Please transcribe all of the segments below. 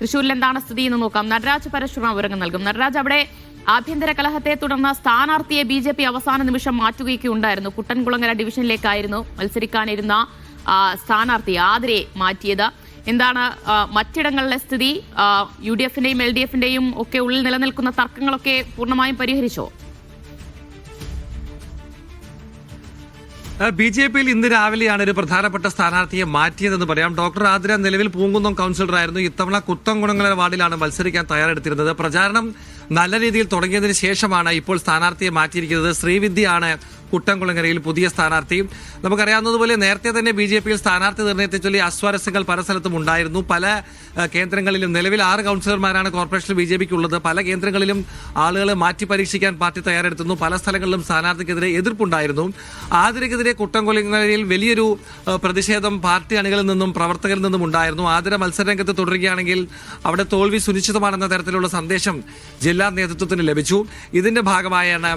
തൃശ്ശൂരിൽ എന്താണ് സ്ഥിതി എന്ന് നോക്കാം. നടരാജ് പരശുറാം വിവരങ്ങൾ നൽകും. നടരാജ് അവിടെ ആഭ്യന്തര കലഹത്തെ തുടർന്ന് സ്ഥാനാർത്ഥിയെ ബി ജെ പി അവസാന നിമിഷം മാറ്റുകയൊക്കെ ഉണ്ടായിരുന്നു കുട്ടൻകുളങ്ങര ഡിവിഷനിലേക്കായിരുന്നു മത്സരിക്കാനിരുന്ന സ്ഥാനാർത്ഥി ആതിരെ മാറ്റിയത്. എന്താണ് മറ്റിടങ്ങളിലെ സ്ഥിതി? യു ഡി എഫിന്റെയും എൽ ഡി എഫിന്റെയും ഒക്കെ ഉള്ളിൽ നിലനിൽക്കുന്ന തർക്കങ്ങളൊക്കെ പൂർണമായും പരിഹരിച്ചോ? ബി ജെ പിയിൽ ഇന്ന് രാവിലെയാണ് ഒരു പ്രധാനപ്പെട്ട സ്ഥാനാർത്ഥിയെ മാറ്റിയതെന്ന് പറയാം. ഡോക്ടർ ആതിര നിലവിൽ പൂങ്കുന്നം കൗൺസിലറായിരുന്നു. ഇത്തവണ കുത്തംകുണങ്ങര വാർഡിലാണ് മത്സരിക്കാൻ തയ്യാറെടുത്തിരുന്നത്. പ്രചാരണം നല്ല രീതിയിൽ തുടങ്ങിയതിന് ശേഷമാണ് ഇപ്പോൾ സ്ഥാനാർത്ഥിയെ മാറ്റിയിരിക്കുന്നത്. ശ്രീവിദ്യയാണ് കുട്ടംകുളങ്ങരയിൽ പുതിയ സ്ഥാനാർത്ഥി നമുക്കറിയാവുന്നതുപോലെ നേരത്തെ തന്നെ ബി ജെ പിയിൽ സ്ഥാനാർത്ഥി നിർണയത്തെ ചൊല്ലി അസ്വാരസ്യങ്ങൾ പല സ്ഥലത്തും ഉണ്ടായിരുന്നു. പല കേന്ദ്രങ്ങളിലും നിലവിൽ ആറ് കൗൺസിലർമാരാണ് കോർപ്പറേഷനിൽ ബി ജെ പിക്ക് ഉള്ളത് പല കേന്ദ്രങ്ങളിലും ആളുകളെ മാറ്റി പരീക്ഷിക്കാൻ പാർട്ടി തയ്യാറെടുത്തുന്നു പല സ്ഥലങ്ങളിലും സ്ഥാനാർത്ഥിക്കെതിരെ എതിർപ്പുണ്ടായിരുന്നു. ആതിരക്കെതിരെ കുട്ടംകുളങ്ങരയിൽ വലിയൊരു പ്രതിഷേധം പാർട്ടി അണികളിൽ നിന്നും പ്രവർത്തകരിൽ നിന്നും ഉണ്ടായിരുന്നു. ആതിര മത്സരരംഗത്ത് തുടരുകയാണെങ്കിൽ അവിടെ തോൽവി സുനിശ്ചിതമാണെന്ന തരത്തിലുള്ള സന്ദേശം ജില്ലാ നേതൃത്വത്തിന് ലഭിച്ചു. ഇതിന്റെ ഭാഗമായാണ്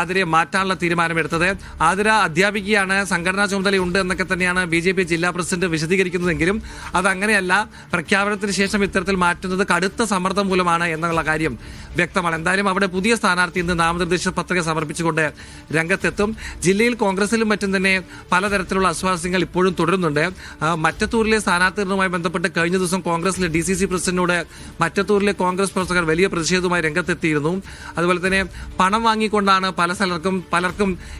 ആതിരയെ മാറ്റാനുള്ള തീരുമാനമെടുത്തത്. ആതിര അധ്യാപികയാണ് സംഘടനാ ചുമതലയുണ്ട് എന്നൊക്കെ തന്നെയാണ് ബി ജെ പി ജില്ലാ പ്രസിഡന്റ് വിശദീകരിക്കുന്നതെങ്കിലും അതങ്ങനെയല്ല പ്രഖ്യാപനത്തിന് ശേഷം ഇത്തരത്തിൽ മാറ്റുന്നത് കടുത്ത സമ്മർദ്ദം മൂലമാണ് എന്നുള്ള കാര്യം വ്യക്തമാണ്. എന്തായാലും അവിടെ പുതിയ സ്ഥാനാർത്ഥി ഇന്ന് നാമനിർദ്ദേശ പത്രിക സമർപ്പിച്ചുകൊണ്ട് രംഗത്തെത്തും. ജില്ലയിൽ കോൺഗ്രസിലും മറ്റും തന്നെ പലതരത്തിലുള്ള അസ്വാസ്യങ്ങൾ ഇപ്പോഴും തുടരുന്നുണ്ട്. മറ്റത്തൂരിലെ സ്ഥാനാർത്ഥികളുമായി ബന്ധപ്പെട്ട് കഴിഞ്ഞ ദിവസം കോൺഗ്രസിലെ ഡി സി സി പ്രസിഡന്റിനോട് മറ്റത്തൂരിലെ കോൺഗ്രസ് പ്രവർത്തകർ വലിയ പ്രതിഷേധവുമായി രംഗത്തെത്തിയിരുന്നു. അതുപോലെ തന്നെ പണം വാങ്ങിക്കൊണ്ടാണ് പല സ്ഥലർക്കും പലർക്കും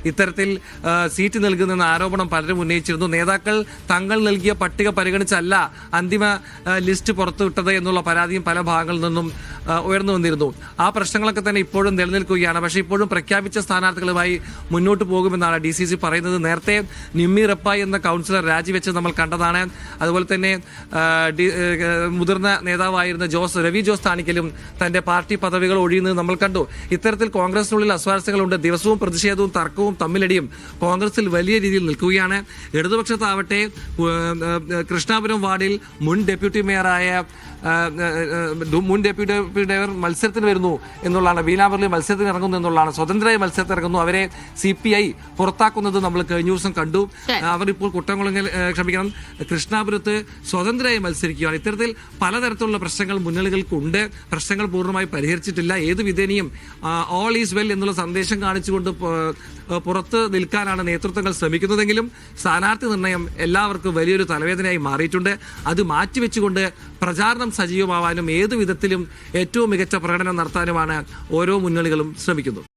ഇത്തരത്തിൽ ആ, സീറ്റ് നൽകുന്നെന്ന ആരോപണം പലരും ഉന്നയിച്ചിരുന്നു. നേതാക്കൾ തങ്ങൾ നൽകിയ പട്ടിക പരിഗണിച്ചല്ല അന്തിമ ലിസ്റ്റ് പുറത്തുവിട്ടത് എന്നുള്ള പരാതിയും പല ഭാഗങ്ങളിൽ നിന്നും ഉയർന്നു വന്നിരുന്നു. ആ പ്രശ്നങ്ങളൊക്കെ തന്നെ ഇപ്പോഴും നിലനിൽക്കുകയാണ്. പക്ഷേ ഇപ്പോഴും പ്രഖ്യാപിച്ച സ്ഥാനാർത്ഥികളുമായി മുന്നോട്ട് പോകുമെന്നാണ് ഡി സി സി പറയുന്നത്. നേരത്തെ നിമ്മി റപ്പായ് എന്ന കൗൺസിലർ രാജിവെച്ച് നമ്മൾ കണ്ടതാണ്. അതുപോലെ തന്നെ മുതിർന്ന നേതാവായിരുന്ന ജോസ് രവി ജോസ് താണിക്കലും തന്റെ പാർട്ടി പദവികൾ ഒഴിയുന്നത് നമ്മൾ കണ്ടു. ഇത്തരത്തിൽ കോൺഗ്രസിനുള്ളിൽ അസ്വാരസ്യങ്ങളുണ്ട്. ദിവസവും പ്രതിഷേധവും തർക്കവും തമ്മിലടിയും കോൺഗ്രസിൽ വലിയ രീതിയിൽ നിൽക്കുകയാണ്. ഇടതുപക്ഷത്താവട്ടെ കൃഷ്ണാപുരം വാർഡിൽ മുൻ ഡെപ്യൂട്ടി മേയറായ മുൻ ഡെപ്യൂട്ടി മേയർ മത്സരത്തിന് വരുന്നു എന്നുള്ളതാണ്. ബീനാമർലി മത്സരത്തിന് ഇറങ്ങുന്നു എന്നുള്ളതാണ്. സ്വതന്ത്രമായി മത്സരത്തിന് ഇറങ്ങുന്നു. അവരെ സി പി ഐ പുറത്താക്കുന്നത് നമ്മൾ കഴിഞ്ഞ ദിവസം കണ്ടു. അവർ ഇപ്പോൾ കുട്ടംകുളങ്ങൽ ക്ഷമിക്കണം കൃഷ്ണാപുരത്ത് സ്വതന്ത്രമായി മത്സരിക്കുകയാണ്. ഇത്തരത്തിൽ പലതരത്തിലുള്ള പ്രശ്നങ്ങൾ മുന്നണികൾക്കുണ്ട്. പ്രശ്നങ്ങൾ പൂർണമായി പരിഹരിച്ചിട്ടില്ല. ഏത് വിധേനയും ഓൾ ഈസ് വെൽ എന്നുള്ള സന്ദേശം കാണിച്ചുകൊണ്ട് പുറത്ത് നിൽക്കാനാണ് നേതൃത്വങ്ങൾ ശ്രമിക്കുന്നതെങ്കിലും സ്ഥാനാർത്ഥി നിർണയം എല്ലാവർക്കും വലിയൊരു തലവേദനയായി മാറിയിട്ടുണ്ട്. അത് മാറ്റിവെച്ചുകൊണ്ട് പ്രചാരണം സജീവമാവാനും ഏതു വിധത്തിലും ഏറ്റവും മികച്ച പ്രകടനം നടത്താനുമാണ് ഓരോ മുന്നണികളും ശ്രമിക്കുന്നത്.